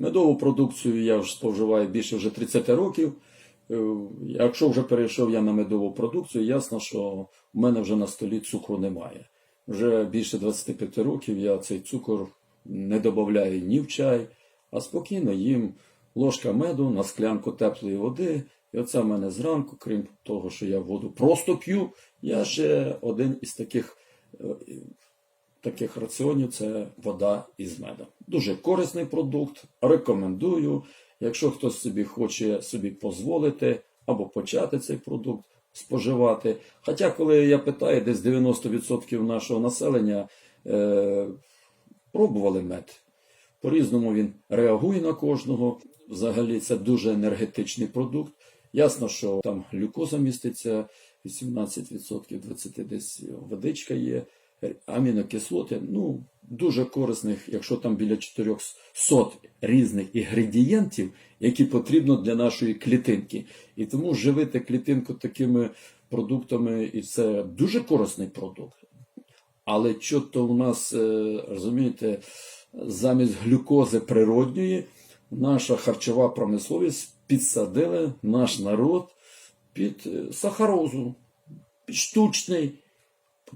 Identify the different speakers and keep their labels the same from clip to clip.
Speaker 1: Медову продукцію я вже споживаю більше вже 30 років. Е, Якщо вже перейшов я на медову продукцію, ясно, що в мене вже на столі цукру немає. Вже більше 25 років я цей цукор не додаю ні в чай, а спокійно їм ложка меду на склянку теплої води. І оце в мене зранку, крім того, що я воду просто п'ю, я ще один із таких, е, таких раціонів це вода із медом. Дуже корисний продукт, рекомендую. Якщо хтось собі хоче собі дозволити або почати цей продукт споживати. Хоча, коли я питаю, десь 90% нашого населення е, пробували мед. По-різному він реагує на кожного. Взагалі це дуже енергетичний продукт. Ясно, що там глюкоза міститься 18%, 20% десь водичка є, амінокислоти. Ну, дуже корисних, якщо там біля 400 різних інгредієнтів, які потрібно для нашої клітинки. І тому живити клітинку такими продуктами, і це дуже корисний продукт. Але що то у нас, е, розумієте, замість глюкози природньої, наша харчова промисловість підсадила наш народ під е, сахарозу, під штучний.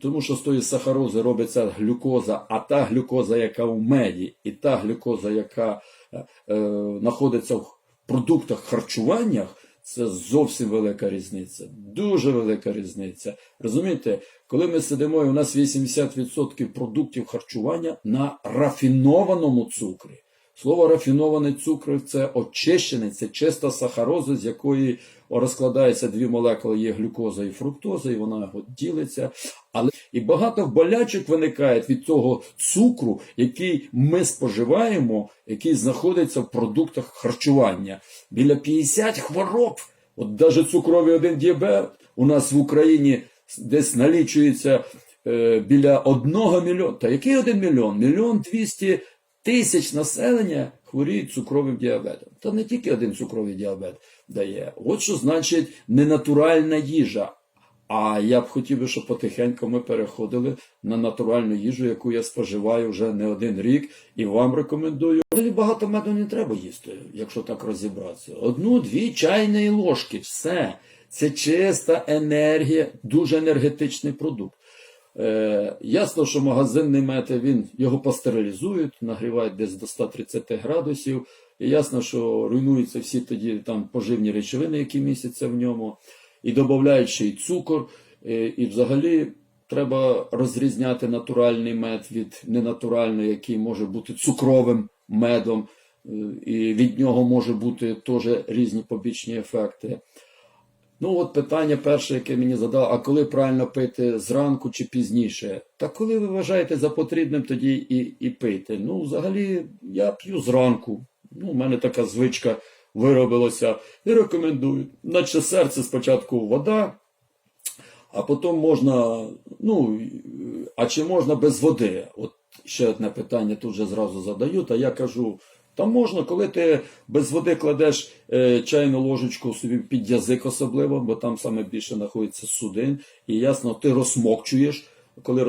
Speaker 1: Тому що з тої сахарози робиться глюкоза, а та глюкоза, яка у меді, і та глюкоза, яка е, е, знаходиться в продуктах харчування, це зовсім велика різниця. Дуже велика різниця. Розумієте, коли ми сидимо, і у нас 80% продуктів харчування на рафінованому цукрі. Слово рафінований цукор це очищений, це чиста сахароза, з якої розкладається дві молекули, є глюкоза і фруктоза, і вона ділиться. Але і багато болячок виникає від цього цукру, який ми споживаємо, який знаходиться в продуктах харчування. Біля 50 хвороб, от навіть цукровий один діабет у нас в Україні десь налічується е, біля одного мільйона. Та який один мільйон? Мільйон двісті тисяч населення хворіють цукровим діабетом. Та не тільки один цукровий діабет дає. От що значить ненатуральна їжа. А я б хотів би, щоб потихеньку ми переходили на натуральну їжу, яку я споживаю вже не один рік, і вам рекомендую. Взагалі багато меду не треба їсти, якщо так розібратися. Одну-дві чайної ложки, все. Це чиста енергія, дуже енергетичний продукт. Е, ясно, що магазинний мед, він його пастерилізують, нагрівають десь до 130 градусів. І ясно, що руйнуються всі тоді там поживні речовини, які містяться в ньому, і додають ще й цукор. Е, і взагалі треба розрізняти натуральний мед від ненатурального, який може бути цукровим медом, е, і від нього може бути теж різні побічні ефекти. Ну, от питання перше, яке мені задав, а коли правильно пити зранку чи пізніше? Та коли ви вважаєте за потрібним, тоді і, і пийте. Ну, взагалі, я п'ю зранку. Ну, у мене така звичка виробилася. І рекомендую. Наче серце спочатку вода, а потім можна, ну, а чи можна без води? От ще одне питання тут же зразу задають, а я кажу. Там можна, коли ти без води кладеш е, чайну ложечку собі під язик особливо, бо там саме більше знаходиться судин, і ясно, ти розмокчуєш. Коли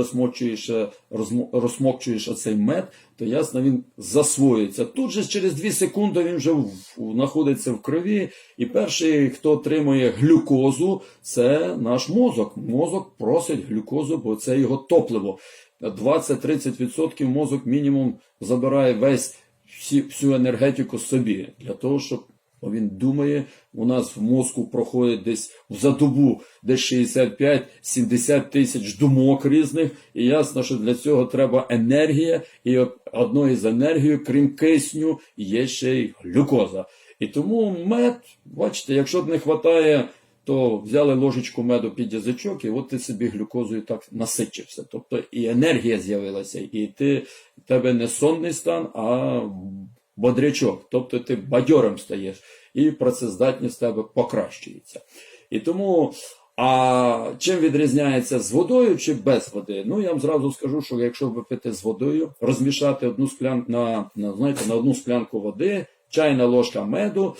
Speaker 1: розмокчуєш, е, оцей мед, то ясно він засвоюється. Тут же через 2 секунди він вже знаходиться в крові. І перший, хто отримує глюкозу, це наш мозок. Мозок просить глюкозу, бо це його топливо. 20-30% мозок мінімум забирає весь всі, всю енергетику собі, для того, щоб бо він думає, у нас в мозку проходить десь за добу десь 65-70 тисяч думок різних, і ясно, що для цього треба енергія, і одною з енергії, крім кисню, є ще й глюкоза. І тому мед, бачите, якщо не вистачає то взяли ложечку меду під язичок, і от ти собі глюкозою так насичився. Тобто і енергія з'явилася, і ти в тебе не сонний стан, а бодрячок. Тобто ти бадьором стаєш, і працездатність тебе покращується. І тому. А чим відрізняється з водою чи без води? Ну я вам зразу скажу, що якщо ви пити з водою, розмішати одну склянку на, на знаєте, на одну склянку води, чайна ложка меду.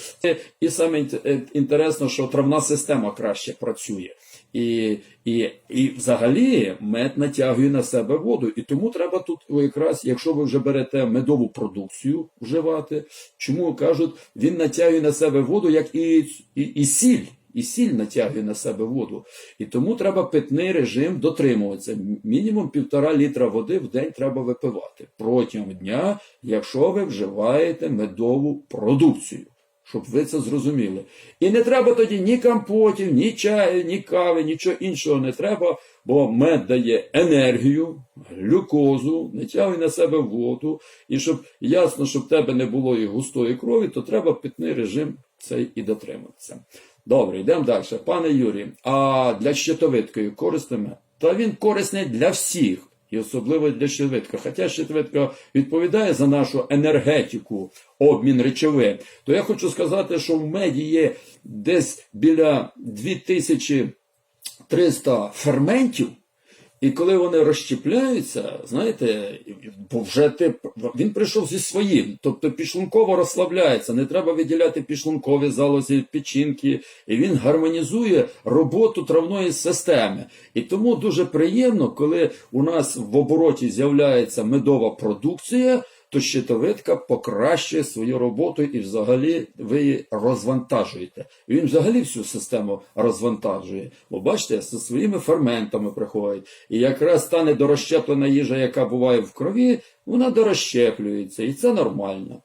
Speaker 1: І саме інтересно, що травна система краще працює. І, і, і взагалі мед натягує на себе воду. І тому треба тут якраз, якщо ви вже берете медову продукцію вживати, чому кажуть, він натягує на себе воду, як і, і, і сіль. І сіль натягує на себе воду. І тому треба питний режим дотримуватися. Мінімум півтора літра води в день треба випивати протягом дня, якщо ви вживаєте медову продукцію. Щоб ви це зрозуміли. І не треба тоді ні компотів, ні чаю, ні кави, нічого іншого не треба, бо мед дає енергію, глюкозу, не тягує на себе воду. І щоб ясно, щоб в тебе не було і густої крові, то треба питний режим цей і дотриматися. Добре, йдемо далі. Пане Юрій, а для щитовидкою користиме? Та він корисний для всіх. І особливо для щитовидка. Хоча щитовидка відповідає за нашу енергетику, обмін речовин, то я хочу сказати, що в меді є десь біля 2300 ферментів, і коли вони розчіпляються, знаєте, бо вже ти, він прийшов зі своїм, тобто пішлунково розслабляється, не треба виділяти пішлункові залозі, печінки, і він гармонізує роботу травної системи. І тому дуже приємно, коли у нас в обороті з'являється медова продукція, то щитовидка покращує свою роботу і взагалі ви її розвантажуєте. Він взагалі всю систему розвантажує. Бо бачите, зі своїми ферментами приходить. І якраз та недорозщеплена їжа, яка буває в крові, вона дорозщеплюється, і це нормально.